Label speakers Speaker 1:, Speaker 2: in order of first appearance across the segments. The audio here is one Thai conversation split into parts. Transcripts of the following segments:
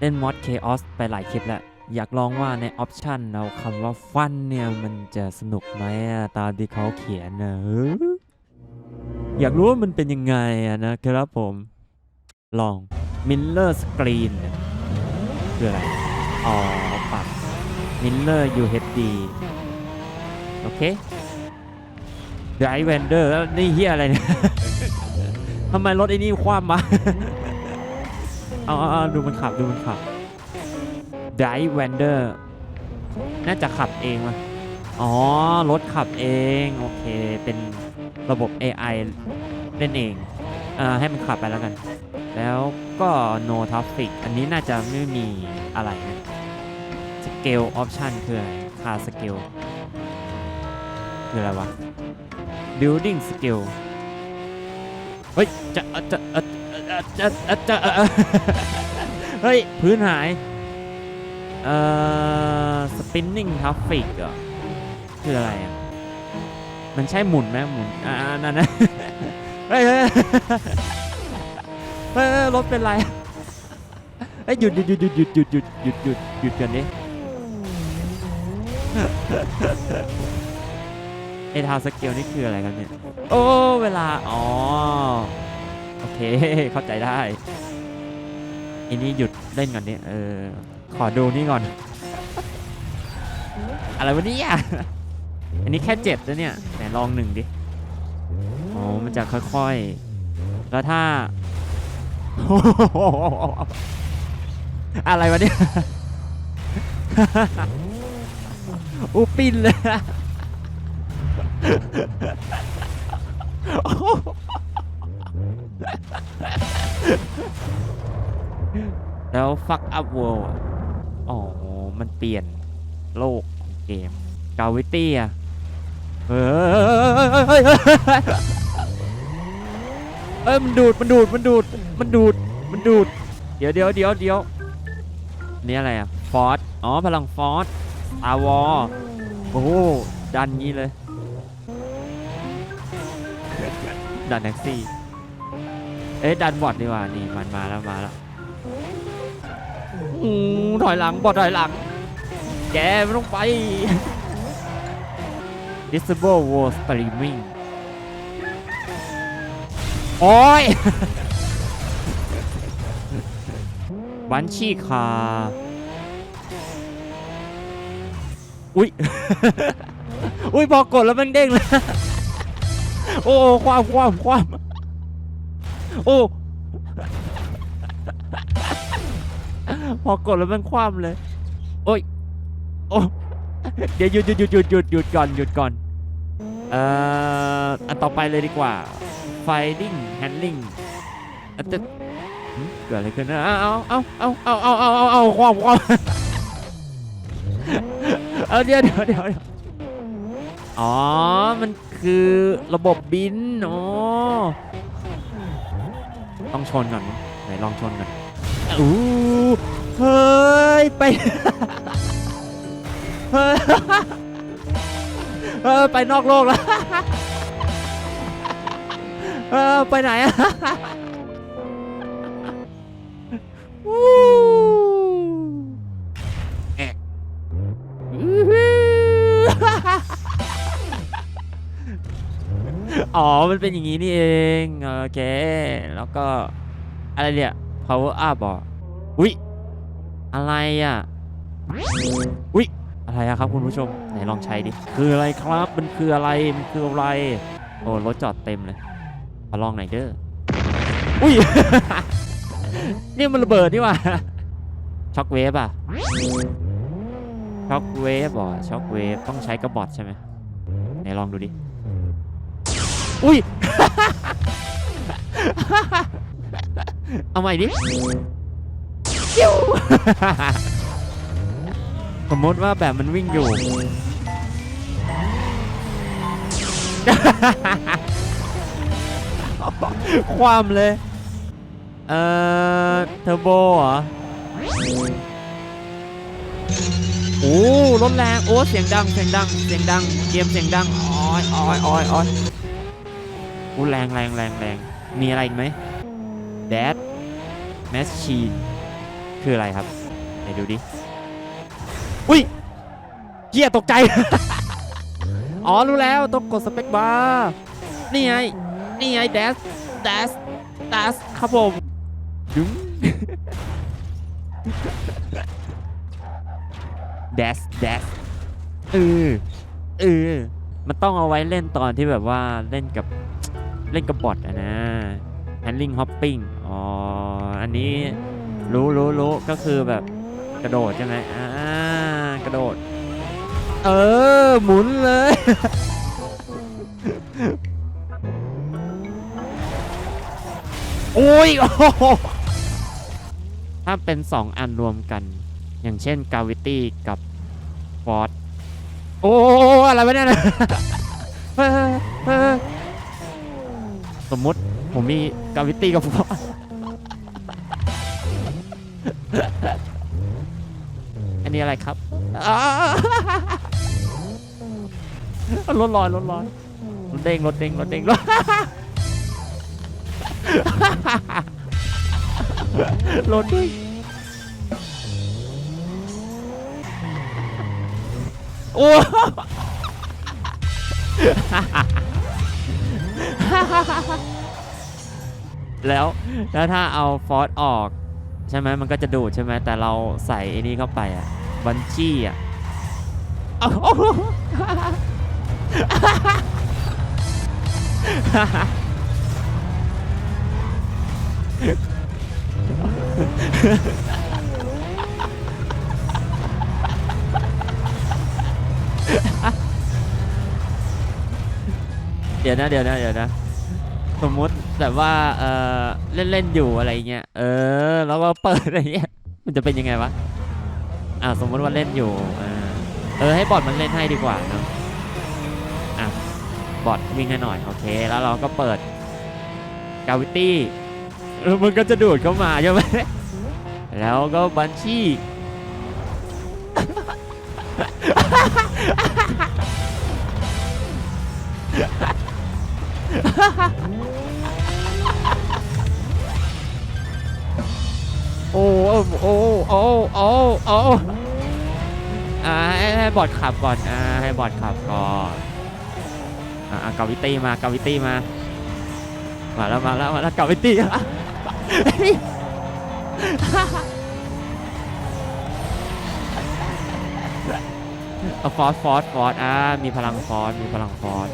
Speaker 1: เล่นมอด Chaos ไปหลายคลิปแล้ว อยากลองว่าในออปชันเราคำว่าฟันเนี่ยมันจะสนุกไหมอะตามที่เขาเขียนนะเอออยากรู้ว่ามันเป็นยังไงอะนะครับผม ลอง Miller Screen เนี่ยคืออะไร อ๋อปรับ Miller UHD โอเค Drive Wender นี่เฮียอะไรเนี่ยทำไมรถไอ้นี่คว่ำมา เอาเอาดูมันขับดูมันขับ Drive Wender น่าจะขับเองวะอ๋อ รถขับเอง โอเค เป็นระบบ AI เล่นเองเอ่อให้มันขับไปแล้วกัน แล้วก็ no traffic อันนี้น่าจะไม่มีอะไรนะ scale option คืออะไร car scale คืออะไรวะ building scale เฮ้ย จะเอ่อจะเอ่อจะ จะเจะเฮ้ย พื้นหาย เอ่อ spinning traffic เหรอคืออะไรอะ มันใช่หมุนไหมหมุน อ่านั่นนะเฮ้ยเฮ้ยเฮ้ยเฮ้ยรถเป็นไรเฮ้ยหยุดหยุดหยุดหยุดหยุดหยุดหยุดหยุดหยุดหยุดกันดิไอ้ทาวสเกลนี่คืออะไรกันเนี่ย โอ้ เวลา อ๋อ โอเค เข้าใจได้อันนี้หยุดเล่นก่อนเนี่ยเออ ขอดูนี่ก่อน อะไรวะเนี่ยอันนี้แค่เจ็ดแล้วเนี่ยไหนลองหนึ่งดิอ๋อมันจะค่อยๆ แล้วถ้า อะไรวะเนี่ยอูปินเลย แล้ว fuck up world อ๋อ มันเปลี่ยนโลกของเกมกาวิตี้อะเฮ้ยเฮ้ยมันดูด มันดูด มันดูด มันดูด มันดูด เดี๋ยวเดี๋ยวเดี๋ยวเดี๋ยวนี่อะไรอะฟอสอ๋อ พลังฟอสอาวอโอ้โห ดันงี้เลย ดันแท็กซี่ เอ๊ะ ดันบอดดีกว่า นี่ มันมาแล้ว มาแล้ว อืมถอยหลังบอดถอยหลัง แกไม่ต้องไป Disable World Streaming โอ้ย บัญชีคา อุ้ย อุ้ยพอกดแล้วมันเด้งเลย โอ้โอ้ความความความ โอ้ พอกดแล้วมันคว่ำเลย โอ้ย โอ้เดี๋ยวหยุดหยุดหยุดหยุดหยุดหยุดก่อนหยุดก่อน เอ่อ อันต่อไปเลยดีกว่า finding handling อันจะเกิดอะไรขึ้นนะเอาเอาเอาเอาเอาเอาเอาเอาความความเอาเดี๋ยวเดี๋ยวเดี๋ยวอ๋อ มันคือระบบบินอ๋อต้องชนก่อนไหนลองชนก่อน อู้เฮ้ยไปเฮ้ยเออไปนอกโลกแล้วเออไปไหนอะวู้แอะอื้หืออ๋อ มันเป็นอย่างนี้นี่เอง โอเค แล้วก็ อะไรเนี่ย power up อะอุ๊ย อะไรอะ อุ๊ย อะไรอะครับคุณผู้ชม ไหนลองใช้ดิ คืออะไรครับ มันคืออะไร มันคืออะไร โอ้ รถจอดเต็มเลยขอลองหน่อยเด้อ อุ๊ย นี่มันระเบิดนี่ว่าช็อกเวฟอะช็อกเวฟเหรอช็อกเวฟต้องใช้กระบอกใช่ไหมไหนลองดูดิ อุ้ย เอาใหม่ดิปิ้วสมมติว่าแบบมันวิ่งอยู่ ความเลย เอ่อ เทอร์โบเหรอ โอ้รถแรง โอ้ เสียงดัง เสียงดัง เสียงดัง เกมเสียงดังอ้อยอ้อยอ้อยอ้อยโอ้แรงแรงแรงแรงมีอะไรอีกไหม แดดแมชชีนคืออะไรครับไหนดูดิ อุ้ยเกียตกใจ อ๋อ รู้แล้ว ต้องกดสเปคบาร์นี่ไง นี่ไงแดสแดสแดสครับผมดึงแดสแดสเออเออ มันต้องเอาไว้เล่นตอนที่แบบว่าเล่นกับเล่นกับบอทอะนะ handling hopping อ๋อ อันนี้รู้รู้รู้ก็คือแบบกระโดดใช่ไหมอ่ากระโดด เออ หมุนเลย โอ้ยโอ้ถ้าเป็น 2 อันรวมกัน อย่างเช่น gravity กับ force โอ้ อะไรวะเนี่ยนะเฮ้ยเฮ้ยสมมุติผมมี gravity กับ force อั อันนี้อะไรครับรถลอยรถลอยรถเด้งรถเด้งรถเด้งรถรถเด้งโอ้แล้วแล้วถ้าเอาฟอสออก ใช่ไหมมันก็จะดูดใช่ไหมแต่เราใส่ไอ้นี่เข้าไปอะบัญชีอะโอ้เดี๋ยวนะเดี๋ยวนะเดี๋ยวนะสมมติ แบบว่าเออเล่นเล่นๆอยู่อะไรเงี้ยเออแล้วก็เปิดอะไรเงี้ยมันจะเป็นยังไงวะอ่าสมมติว่าเล่นอยู่อเออให้บอทมันเล่นให้ดีกว่าเนอะอะบอทวิ่งให้หน่อยโอเค แล้วเราก็เปิดกาวิตี้มันก็จะดูดเข้ามาใช่ไหมแล้วก็บัญชีโอ้โอ้โอ้โอ้โอ้โอ้อ่าให้ให้บอดขับก่อนอ่าให้บอดขับก่อนอ่ากาวิตี้มากาวิตี้มามาแล้วมาแล้วมาแล้วกาวิตี้เอาฟอสฟอสฟอสอ่ามีพลังฟอสมีพลังฟอส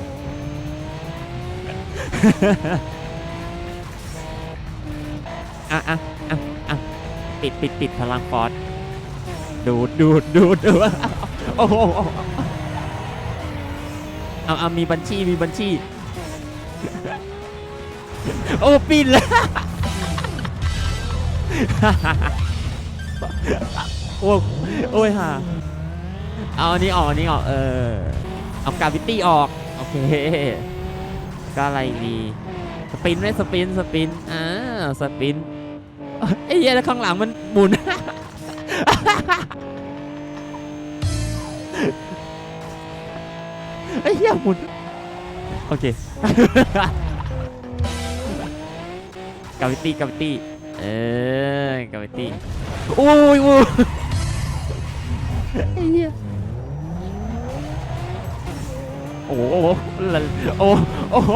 Speaker 1: อะอะอะอะ ปิดปิดปิดพลังฟอสดูดดูดดูดดูดโอ้โหเอาเอามีบัญชีมีบัญชี โอ้ปิดเลยโอ้โอ้ยฮ่าเอาอันนี้ออกอันนี้ออก เออ เอากาวิตี้ออก โอเค ก็อะไรดี สปินไหมสปิน สปิน อ่า สปิน ไอ้เหี้ยแล้วข้างหลังมันหมุน ไอ้เหี้ยหมุน โอเค กาวิตี้กาวิตี้เออกาวิตี้โอ้ยโอ้ยไอ้เหี้ยโอ้โหละโอ้โอ้โห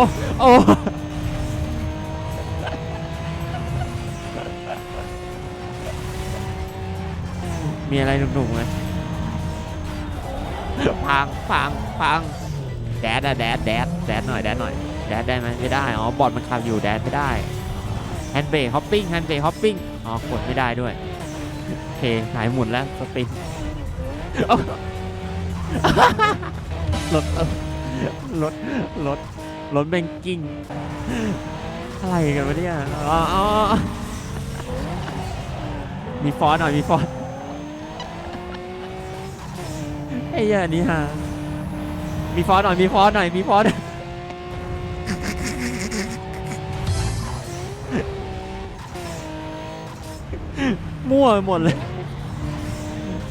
Speaker 1: มีอะไรหนุกๆไหมพังพังพังแดดอะแดดแดดแดดหน่อยแดดหน่อยแดดได้ไหมไม่ได้อ๋อบอร์ดมันขับอยู่แดดไม่ได้แฮนด์เบรกฮอปปิ้งแฮนด์เบรกฮอปปิ้งอ๋อกดไม่ได้ด้วยโอเคหายหมุนแล้วสปินเอ้ารถเอ้ารถรถรถเบงกิ้งอะไรกันวะเนี่ยอ๋ออ๋อมีฟอนต์หน่อยมีฟอนต์ไอ้เหี้ยอันนี้ฮะมีฟอนต์หน่อย มีฟอนต์หน่อย มีฟอนต์มั่วไปหมดเลย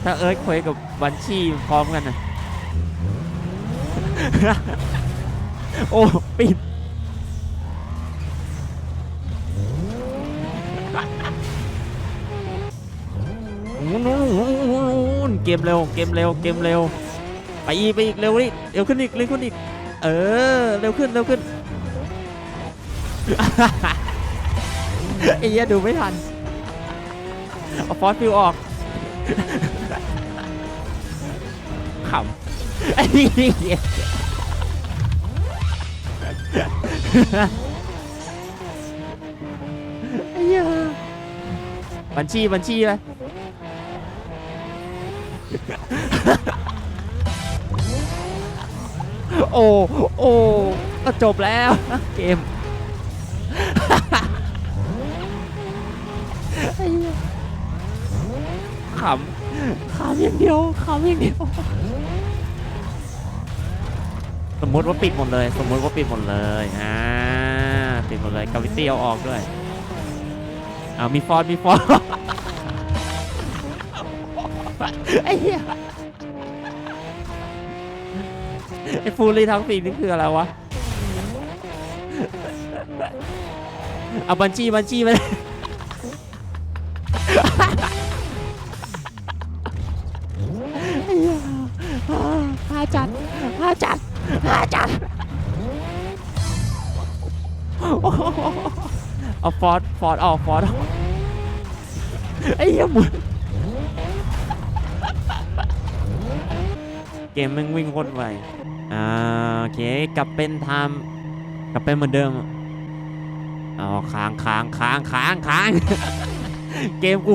Speaker 1: ถ้าเอิร์ธเควยกับบัญชีพร้อมกันนะ โอ้ ปิด เกมเร็วเกมเร็วเกมเร็ว ไปอีไปอีกเร็วนี่เร็วขึ้นอีกเร็วขึ้นอีก เออเร็วขึ้นเร็วขึ้นไอ้เหี้ยดูไม่ทันเอาฟอสฟิวออกขำไอ้เหี้ยไอ้เหี้ยบัญชีบัญชีไป โอ้โอ้ก็จบแล้วเกมขำขำอย่างเดียวขำอย่างเดียว สมมติว่าปิดหมดเลย สมมติว่าปิดหมดเลยอ่าปิดหมดเลยกาวิตี้เอาออกด้วยเอามีฟอนต์มีฟอนต์ ไอ้เหี้ยไอ้ฟูลี่ทั้งปีนี่คืออะไรวะ เอาบัญชีบัญชีมาเลยไอ้เหี้ยหาจัดหาจัดหาจัด เอาฟอร์ดฟอร์ดออกฟอร์ดออกไอ้เหี้ยหมุน เกมแม่งวิ่งโคตรไวอ่าโอเคกลับเป็นไทม์กลับเป็นเหมือนเดิมเอาค้างค้างค้างค้างค้างเกมกู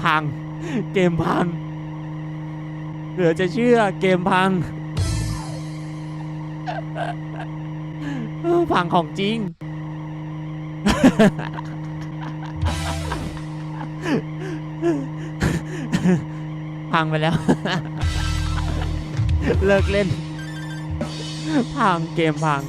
Speaker 1: พังเกมพังเหลือจะเชื่อเกมพังพังของจริง พังไปแล้ว เลิกเล่น พังเกมพัง